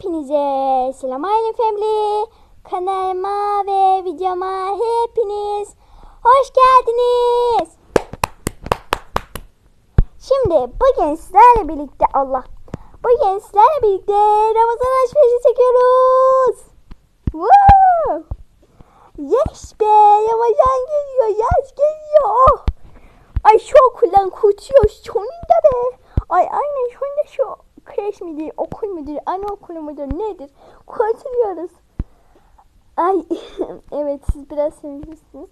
Hepinize selam aile family. Kanalıma ve videoma hepiniz hoş geldiniz. Şimdi bugün sizlerle birlikte Allah bugün sizlerle birlikte Ramazan alışverişi çekiyoruz. Woo! Yes be Ramazan geliyor yaz geliyor. Oh. Ay şu okuldan kurtuluyoruz sonunda be. Ay aynen sonunda şu kreş midir, okul müdür, anaokulu mudur nedir? Kurtuluyoruz. Ay evet siz biraz sevinmişsiniz.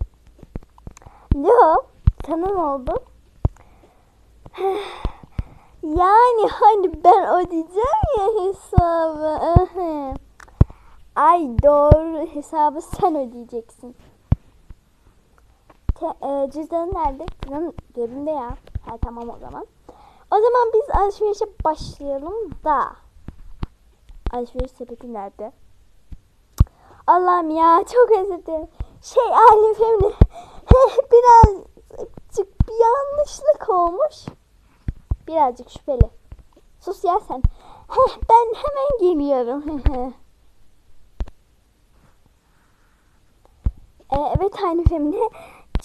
Yo sana ne oldu? yani hani ben ödeyeceğim ya hesabı. Ay doğru hesabı sen ödeyeceksin. Te, e, cüzdanın nerede? Cüzdanın cebimde ya. Ha tamam o zaman. O zaman biz alışverişe başlayalım da. Alışveriş sepeti nerede? Allah'ım ya çok özür dilerim. Şey Emre birazcık bir yanlışlık olmuş. Birazcık şüpheli. Sus ya sen. Heh, ben hemen geliyorum. ee, evet Alif Emre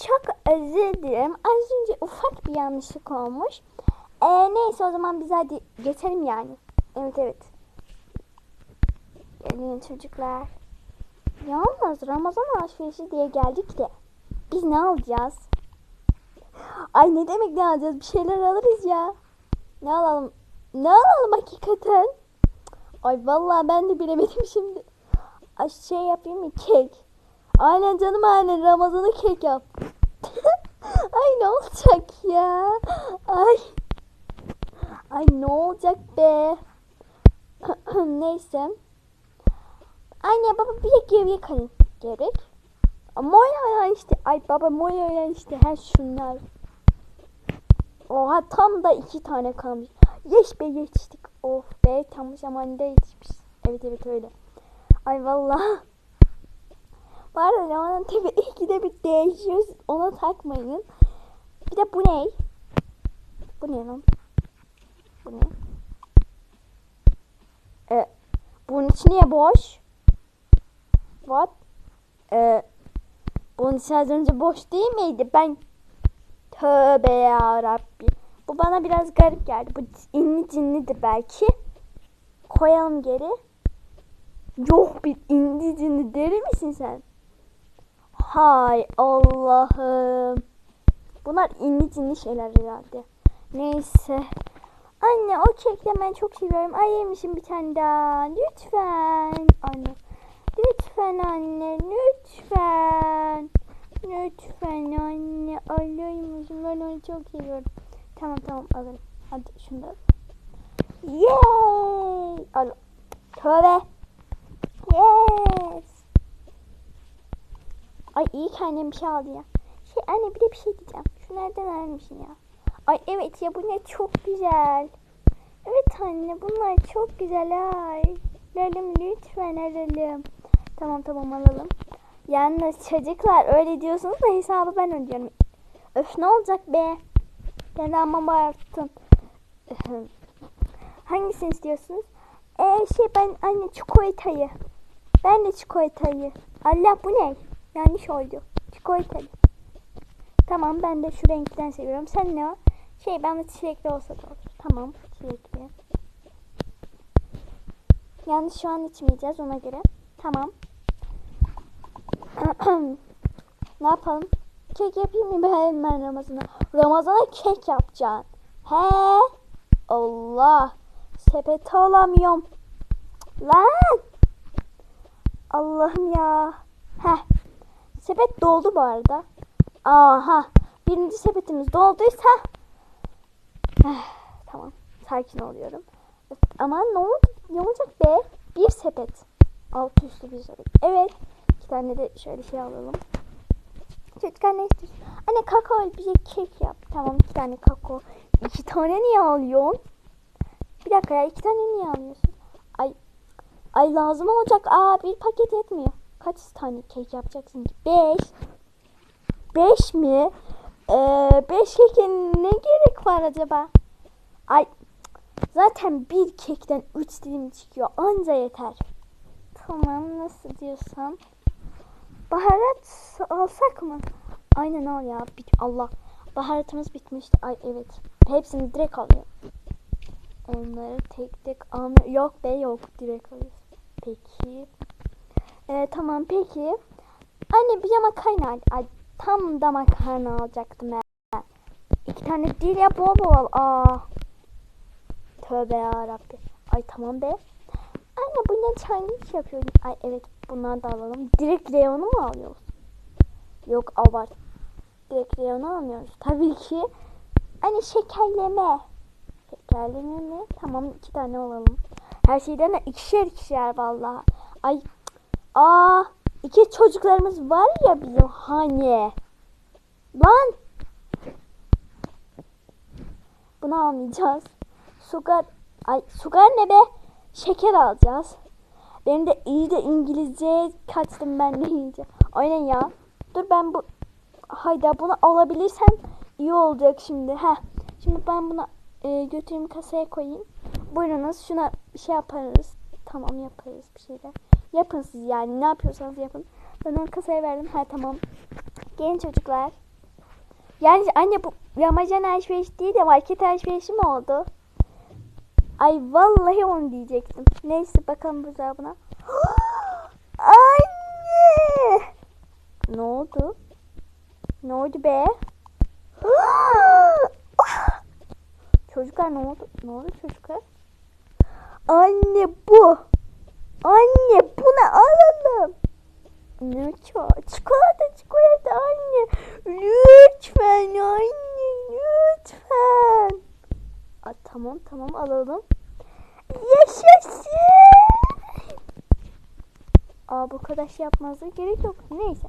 çok özür dilerim. Az önce ufak bir yanlışlık olmuş. Ee, neyse o zaman biz hadi geçelim yani. Evet evet. Gelin çocuklar. Yalnız Ramazan alışverişi diye geldik de biz ne alacağız? Ay ne demek ne alacağız? Bir şeyler alırız ya. Ne alalım? Ne alalım hakikaten? Ay vallahi ben de bilemedim şimdi. Ay şey yapayım mı? Kek. Aynen canım aynen Ramazan'ı kek yap. Ay ne olacak ya? Ay. Ay ne olacak be? Neyse. Anne baba bir de geriye kalın. Gerek. Moya işte. Ay baba moya işte. Her şunlar. Oha tam da iki tane kalmış. Yeş be yetiştik. Of be tam zamanında yetişmiş. Evet evet öyle. Ay vallahi. Bu arada tabi iki de bir değişiyoruz. Ona takmayın. Bir de bu ne? Bu ne lan? Bu ne? E, bunun içi niye boş? What? E, bunun içi az önce boş değil miydi? Ben tövbe ya Rabbi. Bu bana biraz garip geldi. Bu inni cinlidir belki. Koyalım geri. Yok bir indi cinli deri misin sen? Hay Allah'ım. Bunlar inni cinli şeyler herhalde. Neyse. Anne o kekle ben çok seviyorum. Ay yemişim bir tane daha. Lütfen. Anne. Lütfen anne. Lütfen. Lütfen anne. Alayım. Ben onu çok seviyorum. Tamam tamam alırım. Hadi şunu da Yay. Al. Tövbe. Yes. Ay iyi ki annem bir şey aldı ya. Şey anne bir de bir şey diyeceğim. Şu nereden almışsın ya? Ay evet ya bu ne çok güzel. Evet anne bunlar çok güzel ay. Alalım lütfen alalım. Tamam tamam alalım. Yalnız çocuklar öyle diyorsunuz da hesabı ben ödüyorum. Öf ne olacak be? Ben ama bağırttın. Hangisini istiyorsunuz? Ee şey ben anne çikolatayı. Ben de çikolatayı. Allah bu ne? Yanlış oldu. Çikolatalı. Tamam ben de şu renkten seviyorum. Sen ne o? Şey ben de çilekli olsa da olur. Tamam çilekli. Yalnız şu an içmeyeceğiz ona göre. Tamam. ne yapalım? Kek yapayım mı ben, ben Ramazan'a? Ramazan'a kek yapacaksın. He? Allah. Sepete alamıyorum. Lan. Allah'ım ya. Heh. Sepet doldu bu arada. Aha. Birinci sepetimiz dolduysa. Tamam. Sakin oluyorum. Ama ne, oldu, ne olacak be? Bir sepet. Altı üstü bir sepet. Evet. İki tane de şöyle şey alalım. Çocuklar ne istiyorsun? Anne kakao bir şey kek yap. Tamam iki tane kakao. İki tane niye alıyorsun? Bir dakika ya iki tane niye alıyorsun? Ay ay lazım olacak. Aa bir paket yetmiyor. Kaç tane kek yapacaksın ki? Beş. Beş mi? Ee, beş kekin ne gerek var acaba? Ay Zaten bir kekten üç dilim çıkıyor. Anca yeter. Tamam nasıl diyorsan. Baharat alsak mı? Aynen al ya. Bit Allah. Baharatımız bitmişti. Ay evet. Hepsini direkt alıyor. Onları tek tek almıyor. Yok be yok. Direkt alıyoruz. Peki. Ee, tamam peki. Anne bir yama kaynağı. Ay, tam da makarna alacaktım ben. İki tane değil ya bol bol. Aa. Tövbe yarabbi. Ay tamam be. Anne bu ne çaylık yapıyor? Ay evet bunları da alalım. Direkt reyonu mu alıyoruz? Yok abart. Direkt reyonu almıyoruz. Tabii ki. Hani şekerleme. Şekerleme mi? Tamam iki tane alalım. Her şeyden de ikişer ikişer vallahi. Ay. Aa. İki çocuklarımız var ya bizim hani. Lan. Bunu almayacağız. Sugar. Ay sugar ne be? Şeker alacağız. Benim de iyi de İngilizce kaçtım ben de iyice. Aynen ya. Dur ben bu hayda bunu alabilirsem iyi olacak şimdi. Heh. Şimdi ben bunu e, götüreyim kasaya koyayım. Buyurunuz şuna bir şey yaparız. Tamam yaparız bir şeyler. Yapın siz yani ne yapıyorsanız yapın. Ben onu kasaya verdim. Ha tamam. Gelin çocuklar. Yani anne bu Ramazan alışveriş değil de market alışverişi mi oldu? Ay vallahi onu diyecektim. Neyse bakalım buzdolabına. Anne! Ne oldu? Ne oldu be? çocuklar ne oldu? Ne oldu çocuklar? Anne bu. Anne bunu alalım. Ço- çikolata çikolata anne. Lütfen anne lütfen. Aa, tamam tamam alalım. Yaşasın. Aa bu kadar şey yapmanıza gerek yok. Neyse.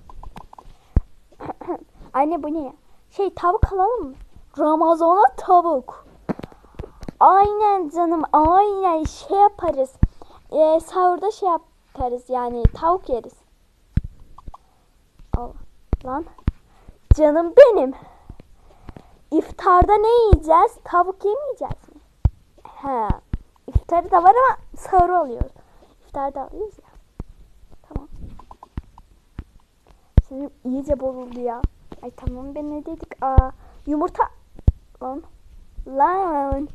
Anne bu ne ya? Şey tavuk alalım mı? Ramazana tavuk. Aynen canım aynen şey yaparız. Ee, sahurda şey yaparız yani tavuk yeriz. Lan. Canım benim. İftarda ne yiyeceğiz? Tavuk yemeyeceğiz mi? He. İftarı da var ama sahur alıyoruz. İftarda alıyoruz ya. Tamam. Senin iyice bozuldu ya. Ay tamam ben ne dedik? Aa, yumurta. Lan. Lan.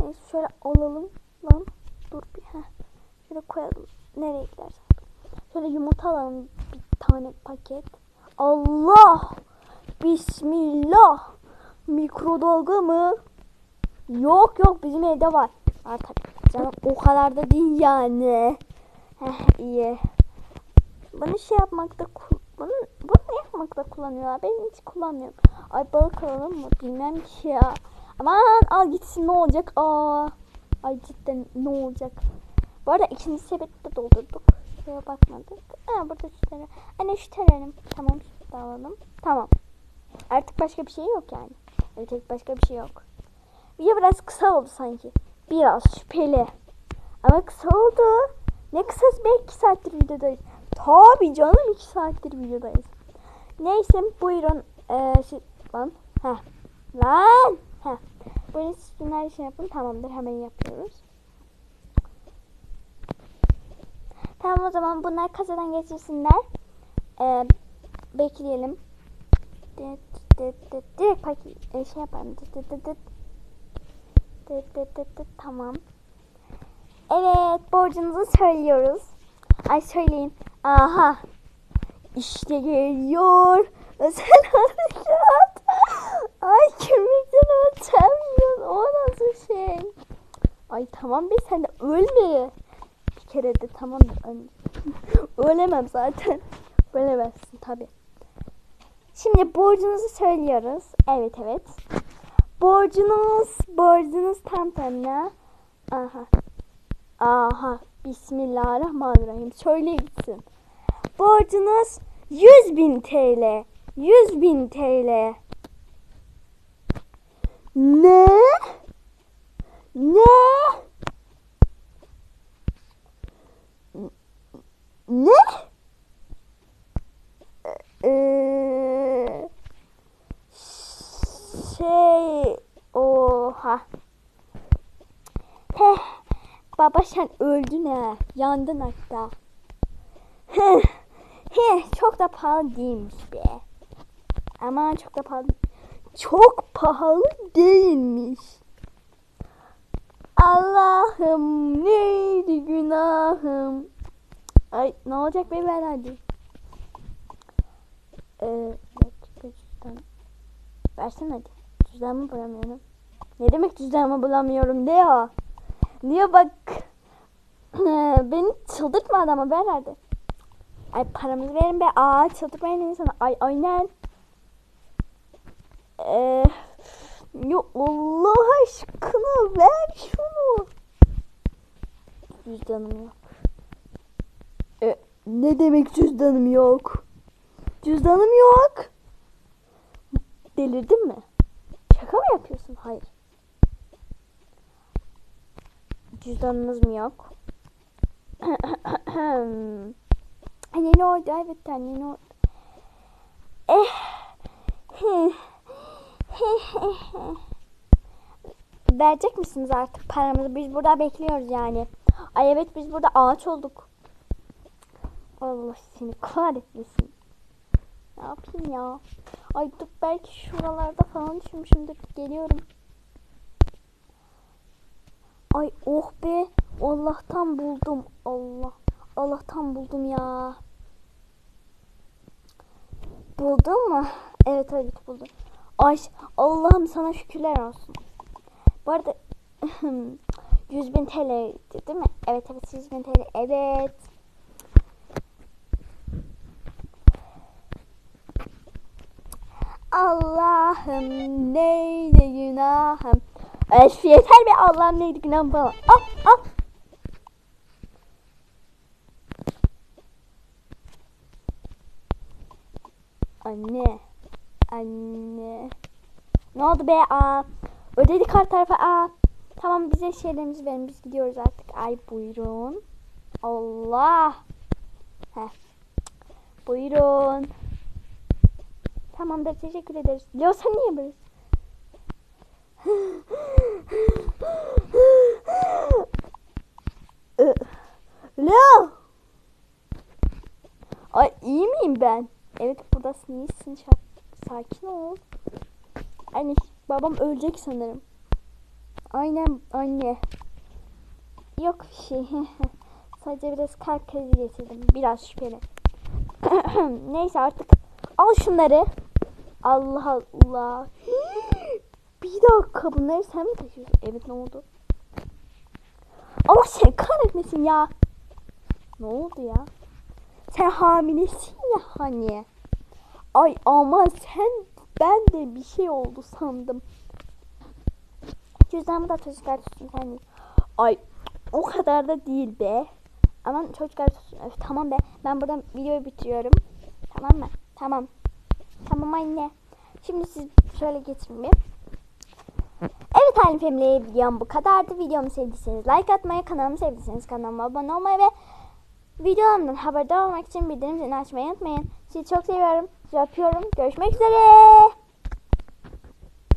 Neyse şöyle alalım. Lan. Dur bir. Heh. Şöyle koyalım. Nereye gidersen. Şöyle yumurta alalım. Bir tane paket. Allah. Bismillah. Mikrodalga mı? Yok yok bizim evde var. Tabii. Canım o kadar da değil yani. Heh iyi. Bunu şey yapmakta bunu, bunu yapmakta kullanıyorlar. Ben hiç kullanmıyorum. Ay balık alalım mı? Bilmem ki ya. Aman al gitsin ne olacak? Aa. Ay cidden ne olacak? Bu arada ikinci sepeti de doldurduk. Şuraya bakmadık. Ha burada tane. Anne şu tanelim. Tamam da alalım. Tamam. Artık başka bir şey yok yani. Evet başka bir şey yok. Video biraz kısa oldu sanki. Biraz şüpheli. Ama kısa oldu. Ne kısası be 2 saattir videodayız. Tabii canım 2 saattir videodayız. Neyse buyurun. Ee, şey, lan. Heh. Lan. Heh. Buyurun siz bunları şey yapın. Tamamdır hemen yapıyoruz. Tamam o zaman bunlar kasadan geçirsinler. Ee, bekleyelim. Dıt. Direkt paket şey yapalım. Dıt. Tamam. Evet borcunuzu söylüyoruz. Ay söyleyin. Aha. İşte geliyor. Özel harekat. Ay ötemiyor. Şey? Ay tamam be sen de ölme. Bir kere de tamamdır ölme. Ölemem zaten. Ölemezsin tabi. Şimdi borcunuzu söylüyoruz. Evet evet. Borcunuz, borcunuz tam tamına. Aha. Aha. Bismillahirrahmanirrahim. Söyle gitsin. Borcunuz 100 bin TL. 100 bin TL. Ne? Ne? Ne? Şey oha baba sen öldün ha. Yandın hatta. Heh, heh, çok da pahalı değilmiş be. Aman çok da pahalı. Çok pahalı değilmiş. Allah'ım neydi günahım. Ay ne olacak be ben hadi. Ee, cüzdan. Versene hadi. Cüzdanımı bulamıyorum. Ne demek cüzdanımı bulamıyorum diyor. Diyor bak. Beni çıldırtma adama ver hadi. Ay paramızı verin be. Aa çıldırtmayın insana. Ay aynen. Ee, yo Allah aşkına ver şunu. Cüzdanım yok. E, ne demek cüzdanım yok? Cüzdanım yok. Delirdin mi? Şaka mı yapıyorsun? Hayır. Cüzdanınız mı yok? Anne ne oldu? Evet anne ne oldu? Eh. Verecek misiniz artık paramızı? Biz burada bekliyoruz yani. Ay evet biz burada ağaç olduk. Allah seni kahretmesin. Ne yapayım ya? Ay dur belki şuralarda falan düşmüşümdür. Geliyorum. Ay oh be. Allah'tan buldum. Allah. Allah'tan buldum ya. Buldun mu? Evet evet buldum. Ay Allah'ım sana şükürler olsun. Bu arada 100 bin TL değil mi? Evet evet 100 bin TL. Evet. Allah'ım neydi günahım? Eş yeter be Allah'ım neydi günahım falan. Ah ah. Anne. Anne. Ne oldu be? Aa. Ödedik her tarafa. Aa. Tamam bize şeylerimizi verin. Biz gidiyoruz artık. Ay buyurun. Allah. Heh. Buyurun. Tamamdır teşekkür ederiz. Leo sen niye böyle? Ee, Leo. Ay iyi miyim ben? Evet buradasın iyisin. Sakin ol. Anne babam ölecek sanırım. Aynen anne. Yok bir şey. Sadece biraz kalp krizi geçirdim. Biraz şüpheli. Neyse artık al şunları. Allah Allah. Bir dakika bunları sen mi taşıyorsun? Evet ne oldu? Allah seni kahretmesin ya. Ne oldu ya? Sen hamilesin ya hani. Ay ama sen ben de bir şey oldu sandım. Cüzdanımı da çocuklar tutsun sen değil. Ay o kadar da değil be. Aman çocuklar tutsun. Öf, tamam be. Ben buradan videoyu bitiriyorum. Tamam mı? Tamam. Tamam anne. Şimdi siz şöyle geçin bir. Evet Halim Family videom bu kadardı. Videomu sevdiyseniz like atmayı, kanalımı sevdiyseniz kanalıma abone olmayı ve videolarımdan haberdar olmak için bildirim zilini açmayı unutmayın. Sizi çok seviyorum. Sizi öpüyorum. Görüşmek üzere.